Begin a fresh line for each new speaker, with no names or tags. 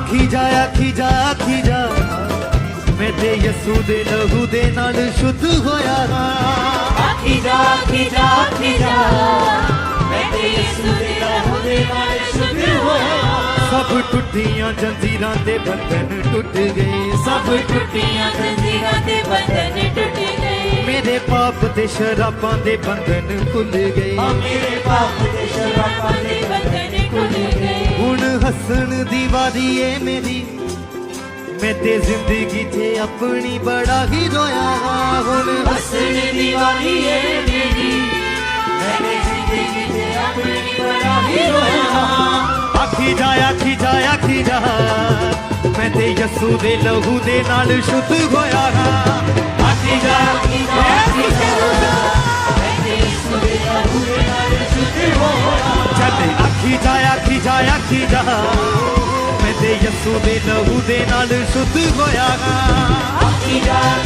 ਆਖੀ ਜਾ ਆਖੀ ਜਾ ਆਖੀ ਜਾ। ਮੈਂ ਤੇ ਯਸੂ ਦੇ ਲਹੂ ਦੇ ਨਾਲ ਸ਼ੁੱਧ ਹੋਇਆ ਹਾਂ।
ਆਖੀ ਜਾ ਆਖੀ ਜਾ ਆਖੀ ਜਾ। ਮੈਂ ਤੇ ਯਿਸੂ ਦੇ ਲਹੂ ਦੇ ਨਾਲ ਸ਼ੁੱਧ ਹੋਇਆ
ਸਭ ਟੁੱਟੀਆਂ ਜੰਜੀਰਾਂ ਦੇ ਬੰਧਨ ਟੁੱਟ ਗਏ।
ਸਭ ਟੁੱਟੀਆਂ ਜ਼ੰਜੀਰਾਂ ਦੇ ਬੰਧਨ ਟੁੱਟ ਗਏ।
ਮੇਰੇ ਪਾਪ ਤੇ ਸ਼ਰਾਬਾਂ ਦੇ ਬੰਧਨ ਖੁੱਲ ਗਏ।
ਆ ਮੇਰੇ ਪਾਪ ਦੇ ਸ਼ਰਾਬਾਂ ਦੇ
ਹੱਸਣ ਦੀ ਵਾਰੀ ਏ ਮੇਰੀ। ਮੈਂ ਤੇ ਜ਼ਿੰਦਗੀ 'ਚ ਆਪਣੀ ਬੜਾ ਹੀ ਰੋਇਆ ਹਾਂ ਹੁਣ।
ਹੱਸਣ ਦੀ ਵਾਰੀ ਏ ਮੇਰੀ। ਮੈਨੇ ਜ਼ਿੰਦਗੀ ਤੇ ਆਪਣੀ ਬੜਾ ਹੀ ਰੋਇਆ
ਆਖੀ ਜਾ ਆਖੀ ਜਾ ਆਖੀ ਜਾ। ਮੈਂ ਤੇ ਯਸੂ ਦੇ ਲਹੂ ਦੇ ਨਾਲ ਸ਼ੁੱਧ ਹੋਇਆ ਹਾਂ। ਜਾ ਆਖੀ ਜਾ। ਮੈਂ ਤੇ ਯਸੂ ਦੇ ਲਹੂ ਦੇ ਨਾਲ ਸ਼ੁੱਧ ਹੋਇਆ ਹਾਂ
ਆਖੀ ਜਾ।